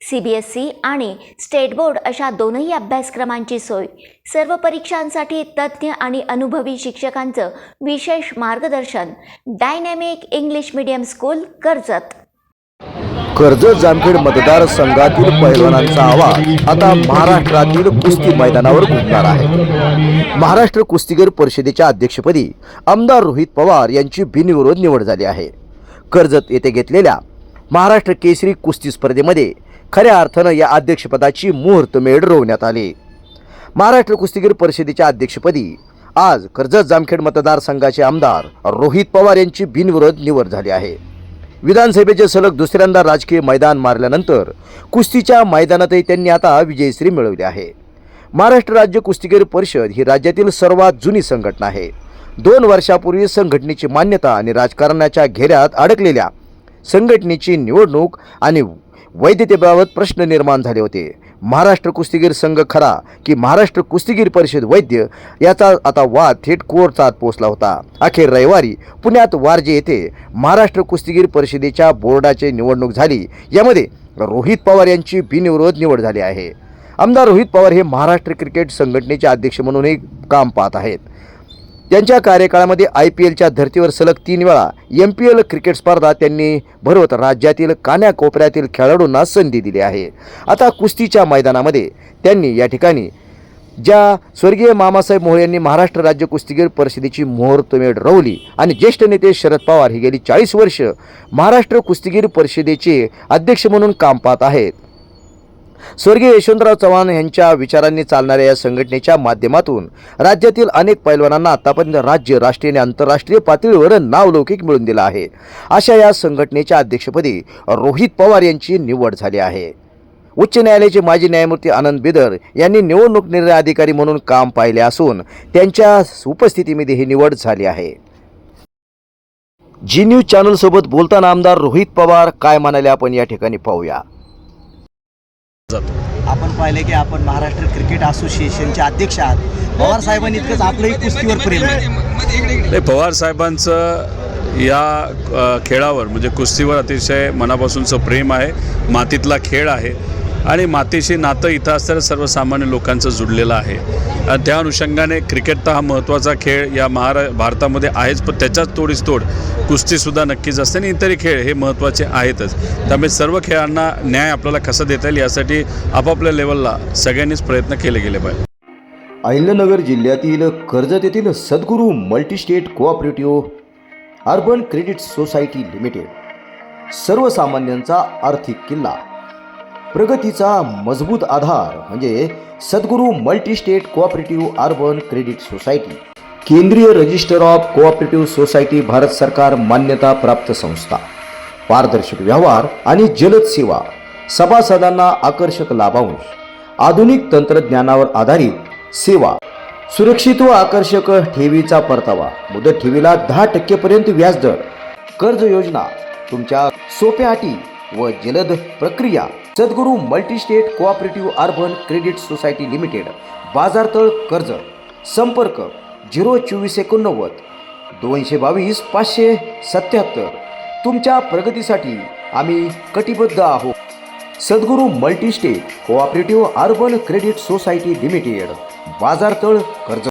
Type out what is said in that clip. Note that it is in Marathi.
सी बी एस ई आणि स्टेट बोर्ड अशा दोनही अभ्यासक्रमांची सोय. सर्व परीक्षांसाठी तज्ज्ञ आणि अनुभवी शिक्षकांचं विशेष मार्गदर्शन. Dynamic English medium school Karjat. Karjat Jamkhed मतदारसंघातील पैलवानांचा आवाज आता महाराष्ट्रातील कुस्ती मैदानावर घुमणार आहे. महाराष्ट्र कुस्तीगीर परिषदेच्या अध्यक्षपदी आमदार रोहित पवार यांची बिनविरोध निवड झाली आहे. कर्जत येथे घेतलेल्या महाराष्ट्र केसरी कुस्ती स्पर्धेमध्ये खऱ्या अर्थानं या अध्यक्षपदाची मुहूर्तमेढ रोवण्यात आली. महाराष्ट्र कुस्तीगीर परिषदेच्या अध्यक्षपदी आज कर्जत जामखेड मतदारसंघाचे आमदार रोहित पवार यांची बिनविरोध निवड झाली आहे. विधानसभेचे सलग दुसऱ्यांदा राजकीय मैदान मारल्यानंतर कुस्तीच्या मैदानातही त्यांनी आता विजयश्री मिळवली आहे. महाराष्ट्र राज्य कुस्तीगीर परिषद ही राज्यातील सर्वात जुनी संघटना आहे. दोन वर्षापूर्वी संघटनेची मान्यता आणि राजकारणाच्या घेऱ्यात अडकलेल्या संघटनेची निवडणूक आणि वैधतेबाबत प्रश्न निर्माण झाले होते. महाराष्ट्र कुस्तीगीर संघ खरा की महाराष्ट्र कुस्तीगीर परिषद वैद्य याचा आता वाद थेट कोर्टात पोहोचला होता. अखेर रविवारी पुण्यात वारजे येथे महाराष्ट्र कुस्तीगीर परिषदेच्या बोर्डाची निवडणूक झाली. यामध्ये रोहित पवार यांची बिनविरोध निवड झाली आहे. आमदार रोहित पवार हे महाराष्ट्र क्रिकेट संघटनेचे अध्यक्ष म्हणूनही काम पाहत आहेत. त्यांच्या कार्यकाळामध्ये आय पी एलच्या धर्तीवर सलग तीन वेळा एम पी एल क्रिकेट स्पर्धा त्यांनी भरवत राज्यातील कान्याकोपऱ्यातील खेळाडूंना संधी दिली आहे. आता कुस्तीच्या मैदानामध्ये त्यांनी या ठिकाणी ज्या स्वर्गीय मामासाहेब मोहोळ यांनी महाराष्ट्र राज्य कुस्तीगीर परिषदेची मुहूर्तमेढ रवली आणि ज्येष्ठ नेते शरद पवार हे गेली चाळीस वर्ष महाराष्ट्र कुस्तीगीर परिषदेचे अध्यक्ष म्हणून काम पाहत आहेत. स्वर्गीय यशवंतराव चव्हाण यांच्या विचारांनी चालणाऱ्या या संघटनेच्या माध्यमातून राज्यातील अनेक पैलवानांना आतापर्यंत राज्य राष्ट्रीय आणि आंतरराष्ट्रीय पातळीवर नावलौकिक मिळवून दिला आहे. अशा या संघटनेच्या अध्यक्षपदी रोहित पवार यांची निवड झाली आहे. उच्च न्यायालयाचे माजी न्यायमूर्ती आनंद बिदर यांनी निवडणूक निर्णय अधिकारी म्हणून काम पाहिले असून त्यांच्या उपस्थितीमध्ये ही निवड झाली आहे. जी न्यूज चॅनलसोबत बोलताना आमदार रोहित पवार काय म्हणाले आपण या ठिकाणी पाहूया. आपण पाहिले की आपण महाराष्ट्र क्रिकेट असोसिएशनचे अध्यक्ष आहात. पवार साहेबांनी इतकंच आपलंही कुस्तीवर प्रेम आहे. नाही पवार साहेबांचं या अ, खेळावर म्हणजे कुस्तीवर अतिशय मनापासूनचं प्रेम आहे. मातीतला खेळ आहे. आणि मातीशी नातं इथं असताना सर्वसामान्य लोकांचं जुडलेलं आहे. त्या अनुषंगाने क्रिकेट तर हा महत्त्वाचा खेळ या महारा भारतामध्ये आहेच पण त्याच्याच तोडीस तोड कुस्तीसुद्धा नक्कीच असते आणि इतरही खेळ हे महत्त्वाचे आहेतच. त्यामुळे सर्व खेळांना न्याय आपल्याला कसा देता येईल यासाठी आपापल्या लेवलला सगळ्यांनीच प्रयत्न केले गेले पाहिजे. अहिल्यानगर जिल्ह्यातील कर्जत येथील Sadguru multistate cooperative urban credit society limited सर्वसामान्यांचा आर्थिक किल्ला. प्रगतीचा मजबूत आधार म्हणजे Sadguru multistate cooperative urban credit society. केंद्रीय register of cooperative society Bharat सरकार मान्यता प्राप्त संस्था. पारदर्शक व्यवहार आणि जलद सेवा. सभासदांना आकर्षक लाभांश. आधुनिक तंत्रज्ञानावर आधारित सेवा. सुरक्षित व आकर्षक ठेवीचा परतावा. मुदत ठेवीला दहा टक्केपर्यंत व्याजदर. कर्ज योजना. तुमच्या सोप्या अटी व जलद प्रक्रिया. Sadguru multistate cooperative urban credit society limited Bazartal कर्ज संपर्क झिरो चोवीस एकोणनव्वद दोनशे बावीस पाचशे सत्याहत्तर. तुमच्या प्रगतीसाठी आम्ही कटिबद्ध आहोत. Sadguru multistate cooperative urban credit society limited Bazartal कर्ज.